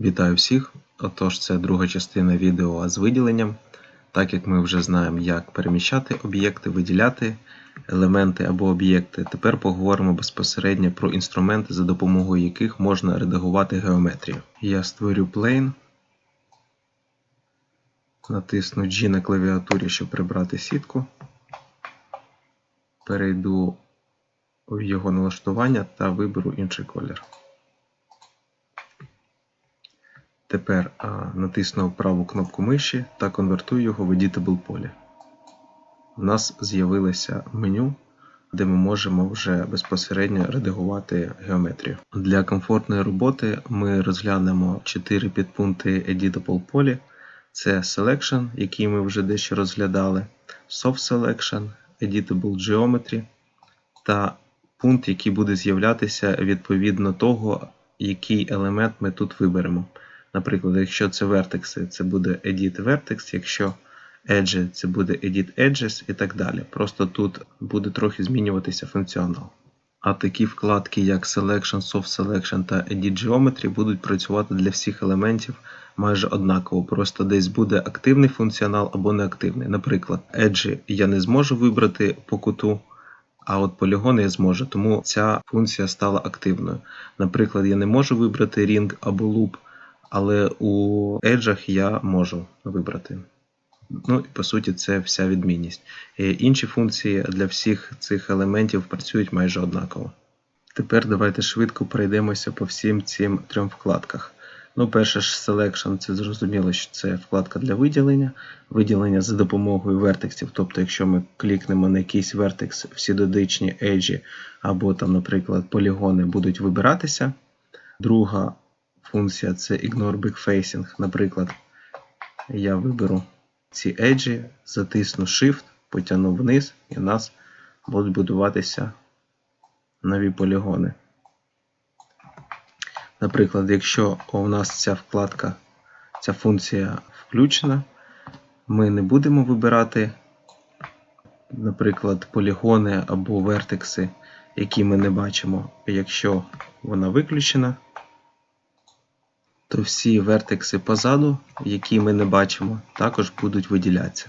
Вітаю всіх! Отож, це друга частина відео з виділенням. Так як ми вже знаємо, як переміщати об'єкти, виділяти елементи або об'єкти, тепер поговоримо безпосередньо про інструменти, за допомогою яких можна редагувати геометрію. Я створю plane, натисну G на клавіатурі, щоб прибрати сітку. Перейду в його налаштування та виберу інший колір. Тепер а, натисну праву кнопку миші та конвертую його в Editable поле. У нас з'явилося меню, де ми можемо вже безпосередньо редагувати геометрію. Для комфортної роботи ми розглянемо 4 підпункти Editable полі. Це Selection, який ми вже дещо розглядали, Soft Selection, Editable Geometry та пункт, який буде з'являтися відповідно того, який елемент ми тут виберемо. Наприклад, якщо це вертекси, це буде Edit Vertex, якщо Edge, це буде Edit Edges і так далі. Просто тут буде трохи змінюватися функціонал. А такі вкладки, як Selection, Soft Selection та Edit Geometry будуть працювати для всіх елементів майже однаково. Просто десь буде активний функціонал або неактивний. Наприклад, Edge я не зможу вибрати по куту. А от полігони я зможу, тому ця функція стала активною. Наприклад, я не можу вибрати Ring або Loop, але у Edge я можу вибрати. Ну і по суті, це вся відмінність. Е, Інші функції для всіх цих елементів працюють майже однаково. Тепер давайте швидко пройдемося по всім цим трьом вкладках. Ну, перше ж Selection, це зрозуміло, що це вкладка для виділення. Виділення за допомогою вертексів. Тобто, якщо ми клікнемо на якийсь вертекс, всі додичні еджі або, там, наприклад, полігони будуть вибиратися. Друга функція це Ignore Big Facing. Наприклад, я виберу ці еджі, затисну Shift, потягну вниз, і у нас будуть будуватися нові полігони. Наприклад, якщо у нас ця вкладка, ця функція включена, ми не будемо вибирати, наприклад, полігони або вертекси, які ми не бачимо. Якщо вона виключена, то всі вертекси позаду, які ми не бачимо, також будуть виділятися.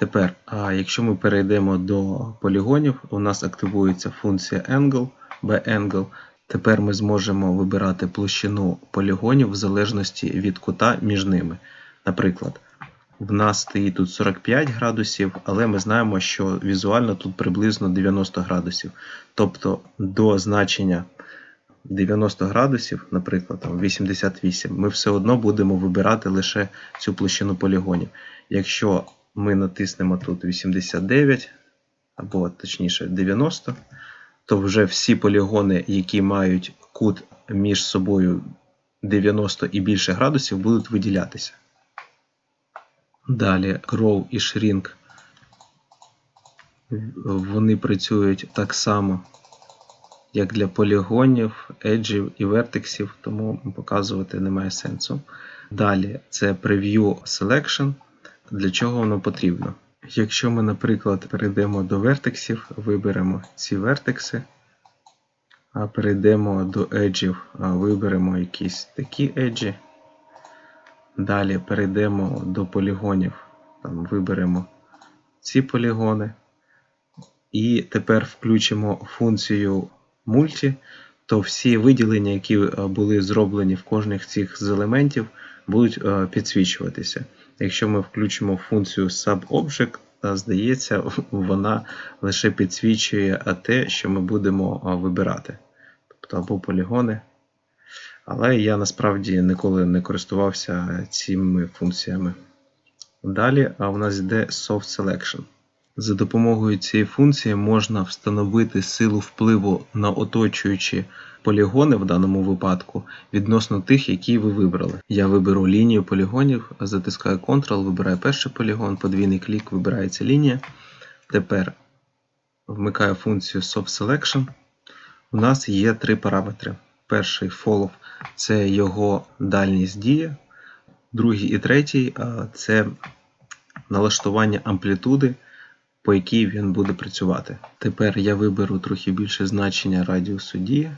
Тепер, якщо ми перейдемо до полігонів, у нас активується функція Angle, B-Angle. Тепер ми зможемо вибирати площину полігонів в залежності від кута між ними. Наприклад, в нас стоїть тут 45 градусів, але ми знаємо, що візуально тут приблизно 90 градусів. Тобто до значення 90 градусів, наприклад, там 88, ми все одно будемо вибирати лише цю площину полігонів. Якщо ми натиснемо тут 89, або точніше 90, то вже всі полігони, які мають кут між собою 90 і більше градусів, будуть виділятися. Далі Grow і Shrink вони працюють так само, як для полігонів, еджів і вертексів, тому показувати немає сенсу. Далі це Preview Selection. Для чого воно потрібно? Якщо ми, наприклад, перейдемо до вертексів, виберемо ці вертекси, а перейдемо до еджів, виберемо якісь такі еджі. Далі перейдемо до полігонів, там виберемо ці полігони. І тепер включимо функцію мульті, то всі виділення, які були зроблені в кожних цих з елементів, будуть підсвічуватися. Якщо ми включимо функцію SubObject, здається, вона лише підсвічує те, що ми будемо вибирати. Тобто або полігони. Але я насправді ніколи не користувався цими функціями. Далі у нас йде Soft Selection. За допомогою цієї функції можна встановити силу впливу на оточуючі полігони в даному випадку відносно тих, які ви вибрали. Я виберу лінію полігонів, затискаю Ctrl, вибираю перший полігон, подвійний клік, вибирається лінія. Тепер вмикаю функцію Soft Selection. У нас є три параметри. Перший follow це його дальність дії, другий і третій це налаштування амплітуди по якій він буде працювати. Тепер я виберу трохи більше значення радіусу дії.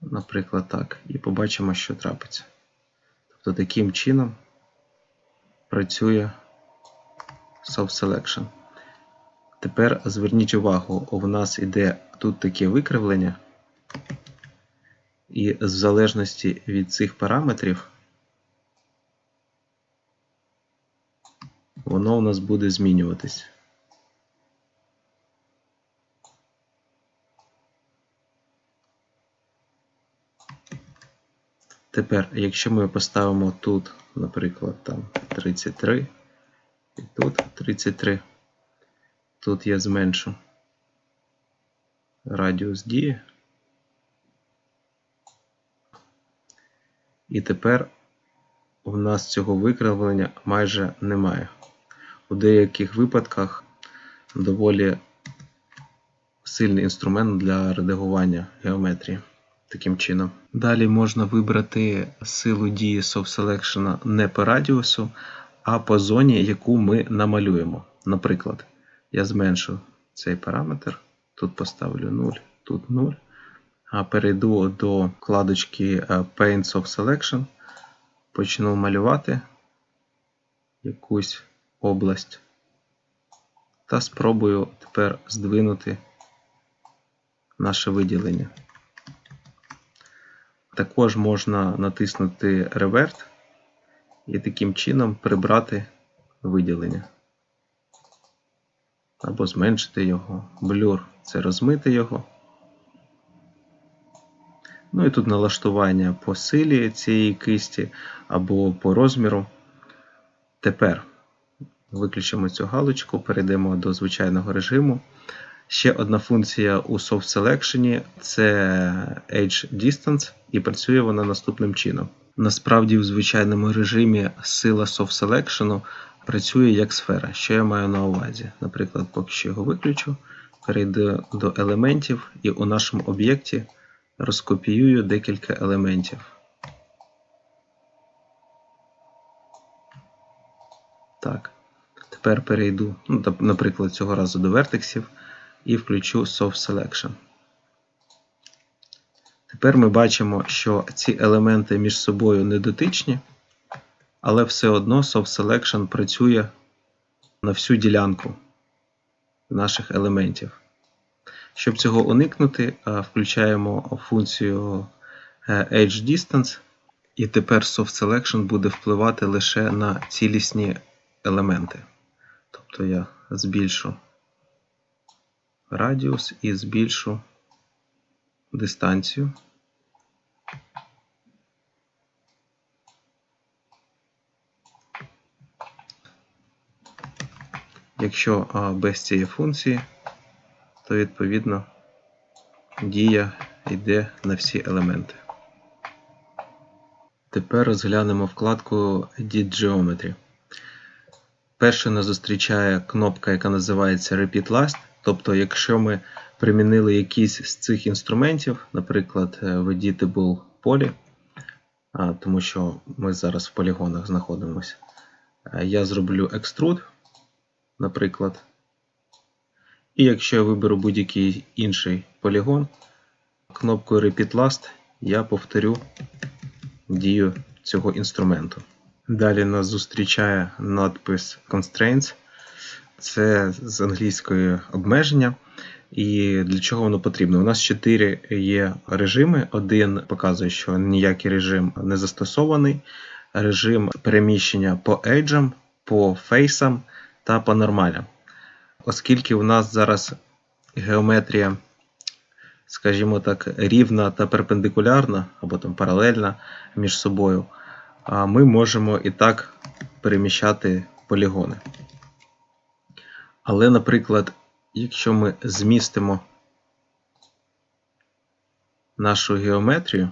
наприклад, так, і побачимо, що трапиться. Тобто таким чином працює Self-Selection. Тепер зверніть увагу, у нас іде тут таке викривлення, і в залежності від цих параметрів воно у нас буде змінюватись. Тепер, якщо ми поставимо тут, наприклад, там 33, і тут 33, тут я зменшу радіус дії. І тепер у нас цього викривлення майже немає. У деяких випадках доволі сильний інструмент для редагування геометрії. Таким чином. Далі можна вибрати силу дії Soft Selection не по радіусу, а по зоні, яку ми намалюємо. Наприклад, я зменшу цей параметр, тут поставлю 0, тут 0, а перейду до вкладочки е, Paint Soft Selection, почну малювати якусь область та спробую тепер здвинути наше виділення. Також можна натиснути Revert і таким чином прибрати виділення. Або зменшити його. Blur це розмити його. Ну і тут налаштування по силі цієї кисті або по розміру. Тепер виключимо цю галочку, перейдемо до звичайного режиму. Ще одна функція у Soft Selection це Edge Distance, і працює вона наступним чином. Насправді, в звичайному режимі сила Soft Selection працює як сфера. Що я маю на увазі? Наприклад, поки що його виключу, перейду до елементів і у нашому об'єкті розкопіюю декілька елементів. Так, тепер перейду, ну, наприклад, цього разу до вертексів і включу Soft Selection. Тепер ми бачимо, що ці елементи між собою не дотичні, але все одно Soft Selection працює на всю ділянку наших елементів. Щоб цього уникнути, включаємо функцію е, Edge Distance, і тепер Soft Selection буде впливати лише на цілісні елементи. Тобто я збільшу радіус і збільшу дистанцію. Якщо без цієї функції, то відповідно дія йде на всі елементи. Тепер розглянемо вкладку Edit Geometry. Перше нас зустрічає кнопка, яка називається Repeat Last. Тобто, якщо ми примінили якийсь з цих інструментів, наприклад, в Editable Poly, тому що ми зараз в полігонах знаходимося, я зроблю Extrude, наприклад. І якщо я виберу будь-який інший полігон, кнопкою Repeat Last я повторю дію цього інструменту. Далі нас зустрічає надпис Constraints. Це з англійської обмеження. І для чого воно потрібно? У нас чотири є режими. Один показує, що ніякий режим не застосований. Режим переміщення по еджам, по фейсам та по нормалям. Оскільки у нас зараз геометрія, скажімо так, рівна та перпендикулярна, або там паралельна між собою, ми можемо і так переміщати полігони. Але, наприклад, якщо ми змістимо нашу геометрію,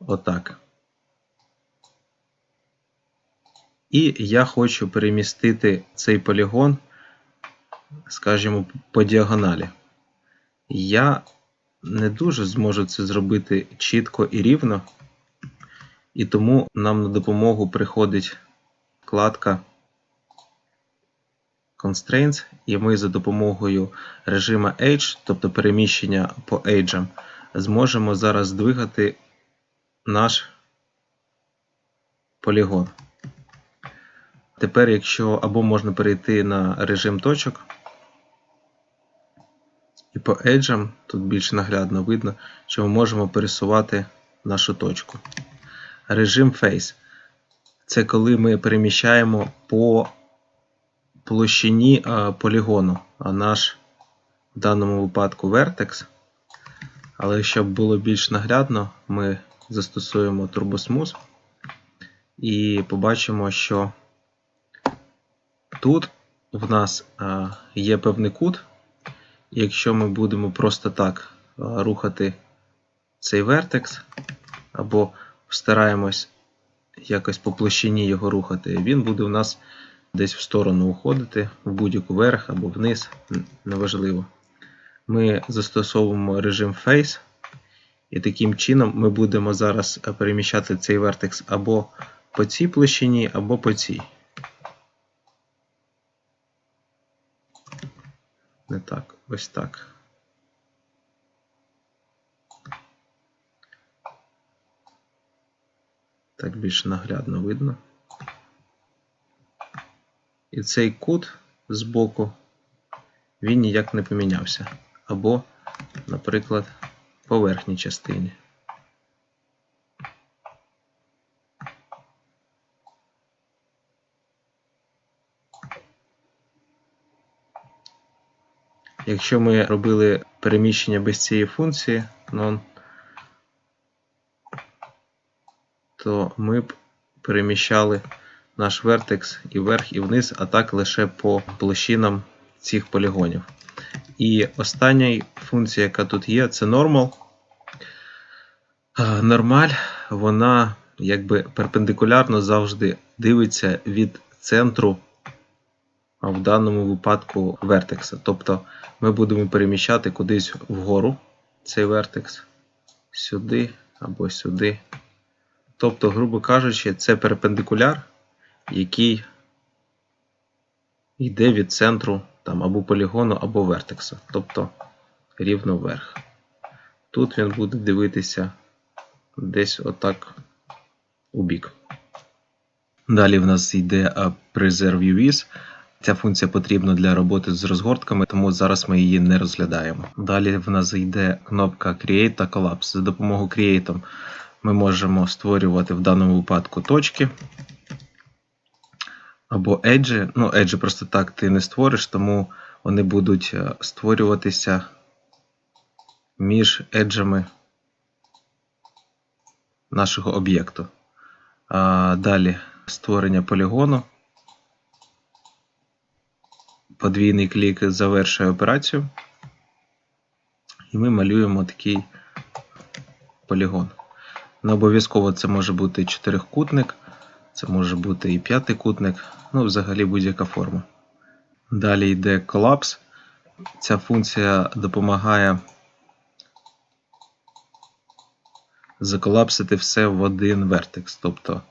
отак. І я хочу перемістити цей полігон, скажімо, по діагоналі. Я не дуже зможу це зробити чітко і рівно, і тому нам на допомогу приходить вкладка Constraints, і ми за допомогою режиму Edge, тобто переміщення по Edge, зможемо зараз здвигати наш полігон. Тепер, якщо або можна перейти на режим точок, і по Edge тут більш наглядно видно, що ми можемо пересувати нашу точку. Режим Face це коли ми переміщаємо по площині а, полігону, а наш в даному випадку Vertex. Але щоб було більш наглядно, ми застосуємо TurboSmooth і побачимо, що тут в нас а, є певний кут. Якщо ми будемо просто так рухати цей вертекс, або стараємось якось по площині його рухати, він буде у нас десь в сторону уходити, в будь-яку вверх або вниз, неважливо. Ми застосовуємо режим Face, і таким чином ми будемо зараз е, переміщати цей вертекс або по цій площині, або по цій. Не так, ось так. Так більш наглядно видно. І цей кут збоку, він ніяк не помінявся. Або, наприклад, по частині. Якщо ми робили переміщення без цієї функції non, то ми б переміщали наш вертекс і вверх, і вниз, а так лише по площинам цих полігонів. І остання функція, яка тут є, це normal. Нормаль, вона якби перпендикулярно завжди дивиться від центру, в даному випадку вертекса. Тобто ми будемо переміщати кудись вгору цей вертекс, сюди або сюди. Тобто, грубо кажучи, це перпендикуляр, який йде від центру там, або полігону, або вертекса, тобто рівно вверх. Тут він буде дивитися десь отак у бік. Далі в нас йде Preserve UVs. Ця функція потрібна для роботи з розгортками, тому зараз ми її не розглядаємо. Далі в нас йде кнопка Create та Collapse. За допомогою Create ми можемо створювати в даному випадку точки. Або еджі. Ну, еджі просто так ти не створиш, тому вони будуть е, створюватися між еджами нашого об'єкту. Далі створення полігону. Подвійний клік завершує операцію. І ми малюємо такий полігон. Не обов'язково це може бути чотирикутник, це може бути і п'ятикутник, ну, взагалі будь-яка форма. Далі йде колапс. Ця функція допомагає заколапсити все в один вертекс. Тобто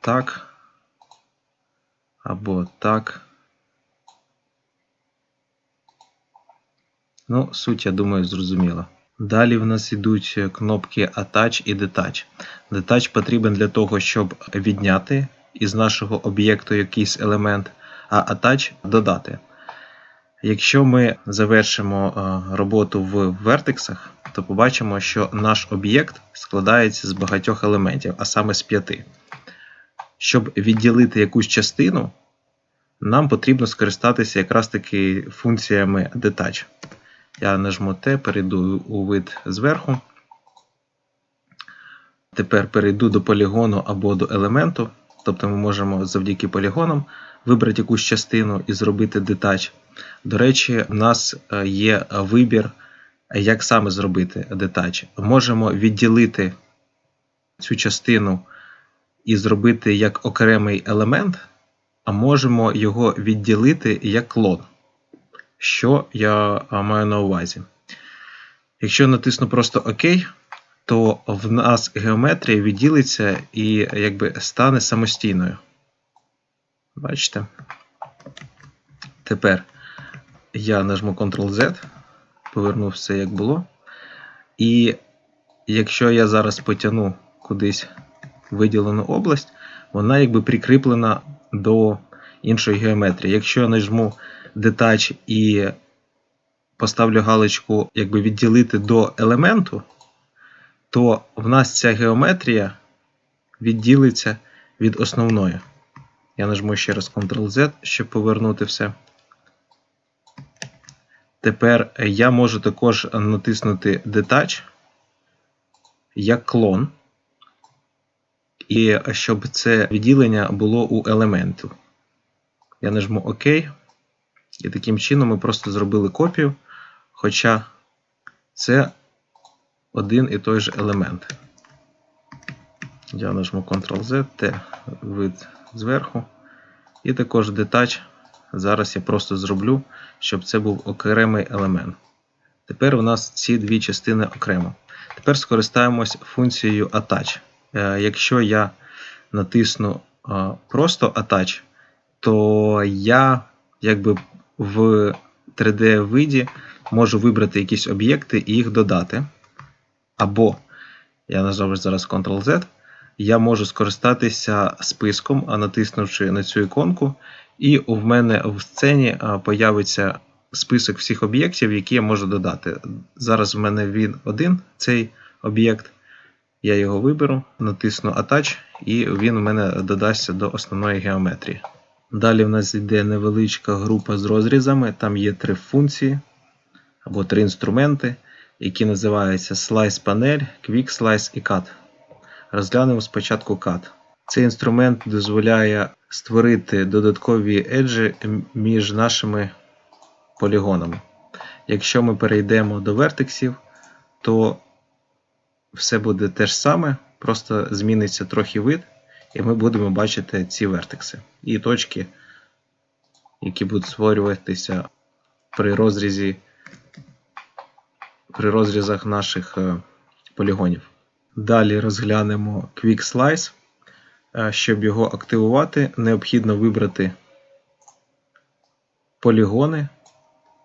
так або так. Ну, суть, я думаю, зрозуміла. Далі в нас йдуть кнопки Attach і Detach. Detach потрібен для того, щоб відняти із нашого об'єкту якийсь елемент, а Attach додати. Якщо ми завершимо е, роботу в вертексах, то побачимо, що наш об'єкт складається з багатьох елементів, а саме з п'яти. Щоб відділити якусь частину, нам потрібно скористатися якраз таки функціями Detach. Я нажму Т, перейду у вид зверху. Тепер перейду до полігону або до елементу. Тобто ми можемо завдяки полігонам вибрати якусь частину і зробити детач. До речі, у нас е, є вибір, як саме зробити детач. Можемо відділити цю частину і зробити як окремий елемент, а можемо його відділити як клон. Що я маю на увазі? Якщо натисну просто ОК, то в нас геометрія відділиться і якби стане самостійною. Бачите? Тепер я нажму Ctrl-Z, поверну все як було. І якщо я зараз потягну кудись виділену область, вона якби прикріплена до іншої геометрії. Якщо я нажму Detach і поставлю галочку якби відділити до елементу, то в нас ця геометрія відділиться від основної. Я нажму ще раз Ctrl-Z, щоб повернути все. Тепер я можу також натиснути Detach як клон. І щоб це відділення було у елементу. Я нажму ОК. І таким чином ми просто зробили копію, хоча це один і той же елемент. Я нажму Ctrl-Z, T, вид зверху. І також Detach. Зараз я просто зроблю, щоб це був окремий елемент. Тепер у нас ці дві частини окремо. Тепер скористаємось функцією Attach. Е, Якщо я натисну е, просто Attach, то я якби в 3D-виді можу вибрати якісь об'єкти і їх додати. Або, я нажав зараз Ctrl-Z, я можу скористатися списком, натиснувши на цю іконку, і у мене в сцені а, появиться список всіх об'єктів, які я можу додати. Зараз в мене він один, цей об'єкт. Я його виберу, натисну Attach, і він у мене додасться до основної геометрії. Далі в нас йде невеличка група з розрізами. Там є три функції або три інструменти, які називаються Slice Panel, Quick Slice і Cut. Розглянемо спочатку Cut. Цей інструмент дозволяє створити додаткові еджі між нашими полігонами. Якщо ми перейдемо до вертексів, то все буде те ж саме, просто зміниться трохи вид, і ми будемо бачити ці вертекси і точки, які будуть створюватися при розрізі, при розрізах наших е, полігонів. Далі розглянемо Quick Slice. Е, Щоб його активувати, необхідно вибрати полігони,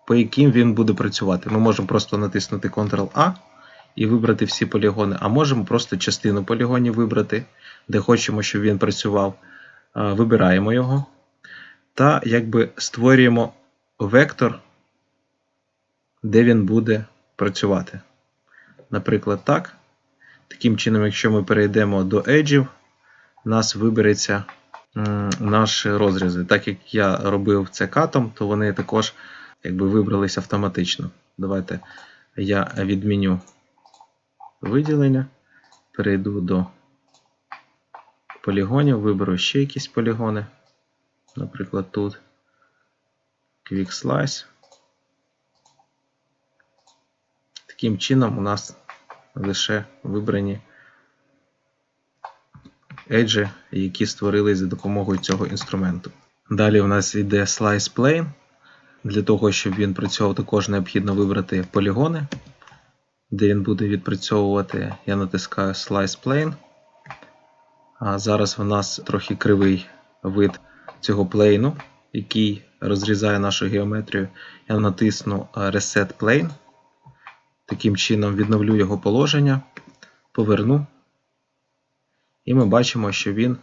по яким він буде працювати. Ми можемо просто натиснути Ctrl-A і вибрати всі полігони, а можемо просто частину полігонів вибрати, де хочемо, щоб він працював. Вибираємо його. Та якби створюємо вектор, де він буде працювати. Наприклад, так. Таким чином, якщо ми перейдемо до еджів, у нас вибереться наші розрізи. Так як я робив це катом, то вони також якби вибрались автоматично. Давайте я відміню виділення, перейду до полігонів, виберу ще якісь полігони. Наприклад, тут Quick Slice. Таким чином у нас лише вибрані еджі, які створились за допомогою цього інструменту. Далі у нас йде Slice Plane. Для того, щоб він працював, також необхідно вибрати полігони, де він буде відпрацьовувати. Я натискаю Slice Plane. А зараз у нас трохи кривий вид цього плейну, який розрізає нашу геометрію. Я натисну Reset Plane. Таким чином відновлю його положення, поверну. І ми бачимо, що він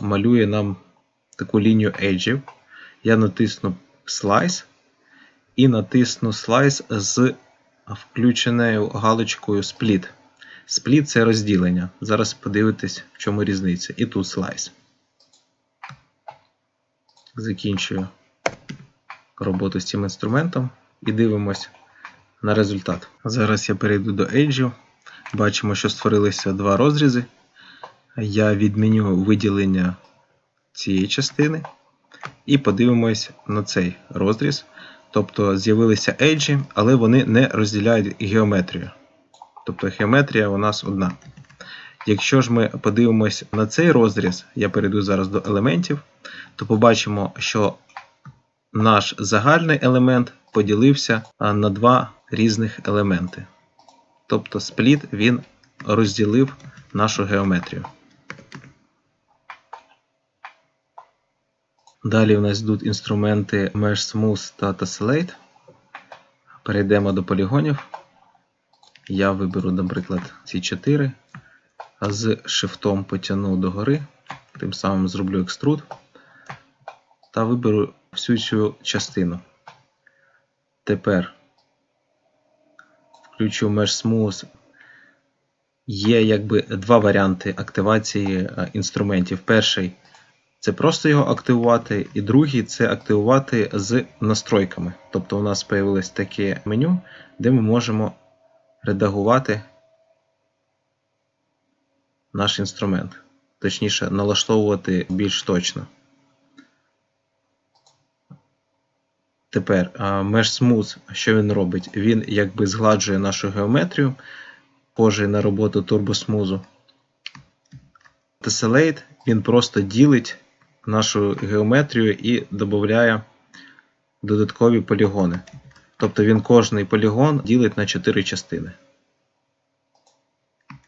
малює нам таку лінію еджів. Я натисну Slice і натисну Slice з включеною галочкою Split. Split це розділення. Зараз подивитесь, в чому різниця. І тут Slice. Закінчую роботу з цим інструментом і дивимось на результат. Зараз я перейду до Edge. Бачимо, що створилися два розрізи. Я відміню виділення цієї частини. І подивимось на цей розріз. Тобто з'явилися еджі, але вони не розділяють геометрію. Тобто геометрія у нас одна. Якщо ж ми подивимось на цей розріз, я перейду зараз до елементів, то побачимо, що наш загальний елемент поділився на два різних елементи. Тобто спліт він розділив нашу геометрію. Далі у нас йдуть інструменти Mesh Smooth та Tessellate. Перейдемо до полігонів. Я виберу, наприклад, ці 4, а з шифтом потягну догори, тим самим зроблю екструд та виберу всю цю частину. Тепер включу Mesh Smooth. Є якби два варіанти активації е, інструментів. Перший це просто його активувати, і другий це активувати з настройками. Тобто у нас з'явилось таке меню, де ми можемо редагувати наш інструмент. Точніше, налаштовувати більш точно. Тепер Mesh Smooth, що він робить? Він якби згладжує нашу геометрію, схожий на роботу турбосмузу. Tessellate він просто ділить нашу геометрію і додає додаткові полігони. Тобто він кожний полігон ділить на 4 частини.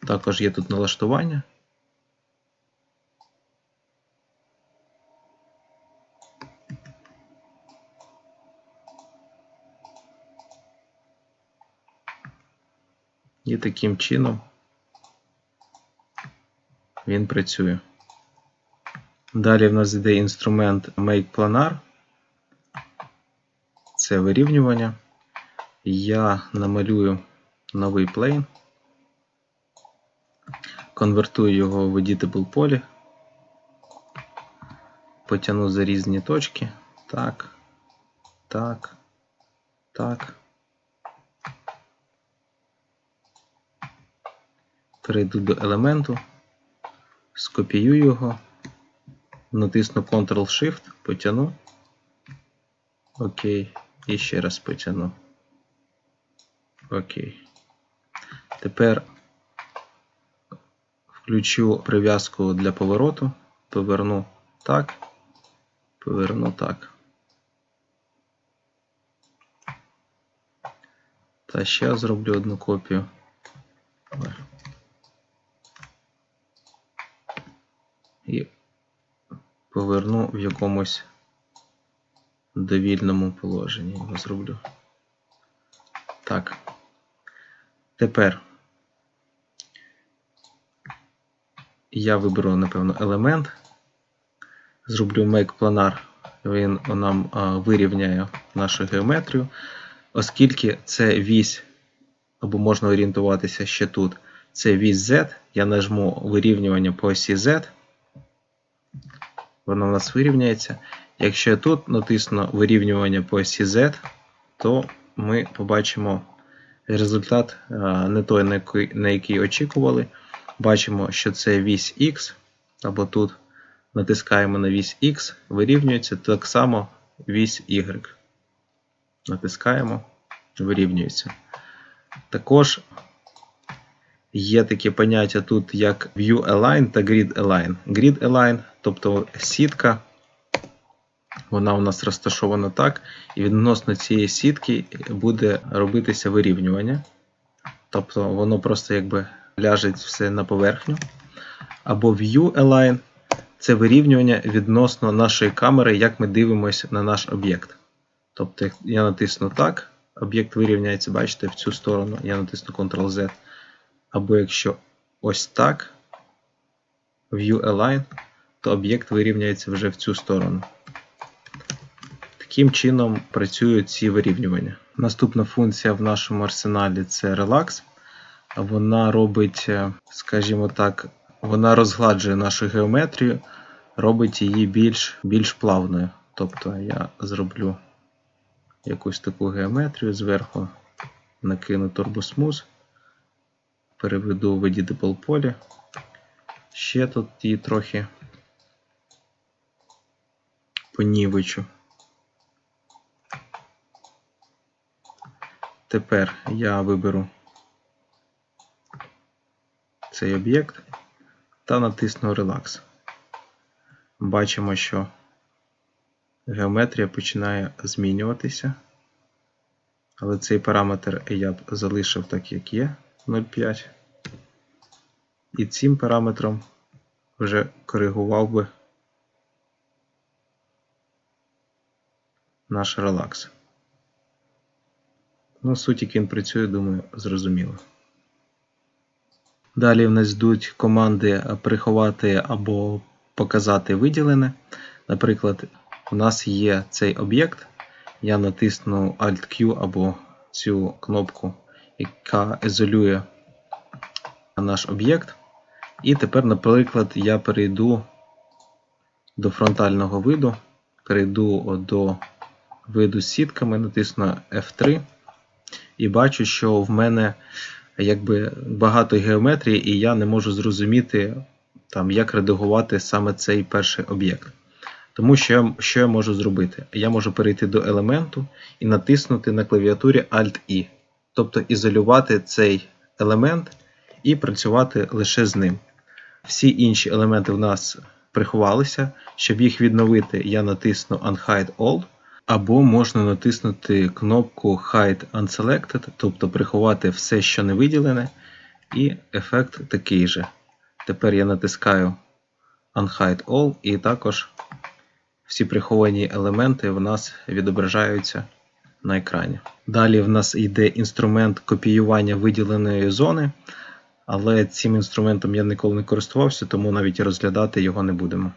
Також є тут налаштування. І таким чином він працює. Далі в нас йде інструмент Make Planar. Це вирівнювання. Я намалюю новий плейн, конвертую його в Editable полі, потягну за різні точки. Так, так, так. Перейду до елементу, скопіюю його, натисну Ctrl-Shift, потягну. Окей. І ще раз потягну. Окей. Тепер включу прив'язку для повороту. Поверну так. Поверну так. Та ще зроблю одну копію. І поверну в якомусь довільному положенні його зроблю. Так. Тепер я виберу, напевно, елемент. Зроблю Make Planar. Він нам вирівняє нашу геометрію. Оскільки це вісь, або можна орієнтуватися ще тут, це вісь Z, я нажму вирівнювання по осі Z. Воно у нас вирівняється. Якщо я тут натисну вирівнювання по осі Z, то ми побачимо результат не той, на який, на який очікували. Бачимо, що це вісь X, або тут натискаємо на вісь X, вирівнюється так само вісь Y. Натискаємо, вирівнюється. Також є таке поняття тут, як View Align та Grid Align. Grid Align, тобто сітка. Вона у нас розташована так, і відносно цієї сітки буде робитися вирівнювання. Тобто воно просто якби ляже все на поверхню. Або View Align це вирівнювання відносно нашої камери, як ми дивимося на наш об'єкт. Тобто, я натисну так, об'єкт вирівняється, бачите, в цю сторону, я натисну Ctrl-Z. Або якщо ось так, View Align, то об'єкт вирівняється вже в цю сторону. Таким чином працюють ці вирівнювання. Наступна функція в нашому арсеналі це Relax. Вона робить, е, скажімо так, вона розгладжує нашу геометрію, робить її більш більш плавною. Тобто я зроблю якусь таку геометрію зверху, накину TurboSmooth, переведу в Editable полі. Ще тут її трохи понівечу. Тепер я виберу цей об'єкт та натисну Relax. Бачимо, що геометрія починає змінюватися. Але цей параметр я б залишив так, як є 0,5. І цим параметром вже коригував би наш релакс. Ну, суть, як він працює, думаю, зрозуміло. Далі в нас йдуть команди приховати або показати виділене. Наприклад, у нас є цей об'єкт. Я натисну Alt-Q або цю кнопку, яка ізолює наш об'єкт. І тепер, наприклад, я перейду до фронтального виду, перейду до виду з сітками, натисну F3 і бачу, що в мене якби багато геометрії, і я не можу зрозуміти, там, як редагувати саме цей перший об'єкт. Тому що що я можу зробити? Я можу перейти до елементу і натиснути на клавіатурі Alt-I, тобто ізолювати цей елемент і працювати лише з ним. Всі інші елементи в нас приховалися. Щоб їх відновити, я натисну Unhide All, або можна натиснути кнопку Hide Unselected, тобто приховати все, що не виділене, і ефект такий же. Тепер я натискаю Unhide All, і також всі приховані елементи в нас відображаються на екрані. Далі в нас йде інструмент копіювання виділеної зони, але цим інструментом я ніколи не користувався, тому навіть розглядати його не будемо.